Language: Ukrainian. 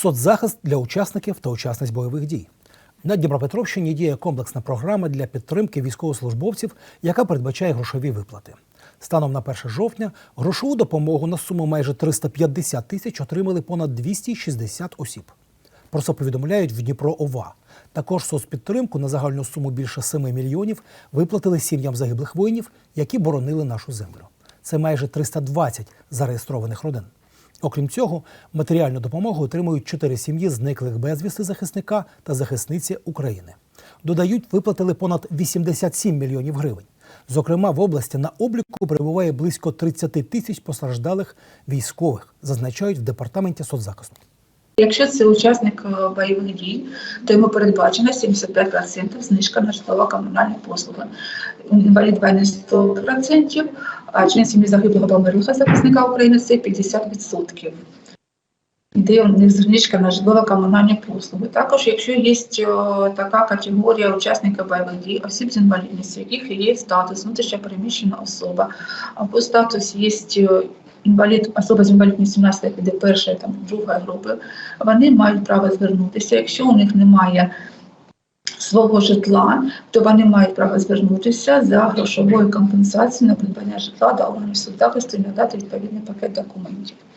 соцзахист для учасників та учасниць бойових дій. На Дніпропетровщині діє комплексна програма для підтримки військовослужбовців, яка передбачає грошові виплати. Станом на 1 жовтня грошову допомогу на суму майже 350 тисяч отримали понад 260 осіб. Про це повідомляють в Дніпро ОВА. Також соцпідтримку на загальну суму більше 7 мільйонів виплатили сім'ям загиблих воїнів, які боронили нашу землю. Це майже 320 зареєстрованих родин. Окрім цього, матеріальну допомогу отримують чотири сім'ї зниклих безвісти захисника та захисниці України. Додають, виплатили понад 87 мільйонів гривень. Зокрема, в області на обліку перебуває близько 30 тисяч постраждалих військових, зазначають в департаменті соцзахисту. Якщо це учасник е, бойових дій, то йому передбачено 75% знижка на житлово-комунальні послуги. Інвалід війни 100%, а член сім'ї загиблого померлого захисника України це 50%. Йде у них знижка на житлово-комунальні послуги. Також, якщо є о, така категорія учасників бойових дій, осіб з інвалідністю, яких є статус внутрішньопереміщена особа, або статус є о, інвалід, особа з інвалідністю наслідки першої там другої групи, вони мають право звернутися. Якщо у них немає свого житла, то вони мають право звернутися за грошовою компенсацією на придбання житла до органів соцзахисту і надати відповідний пакет документів.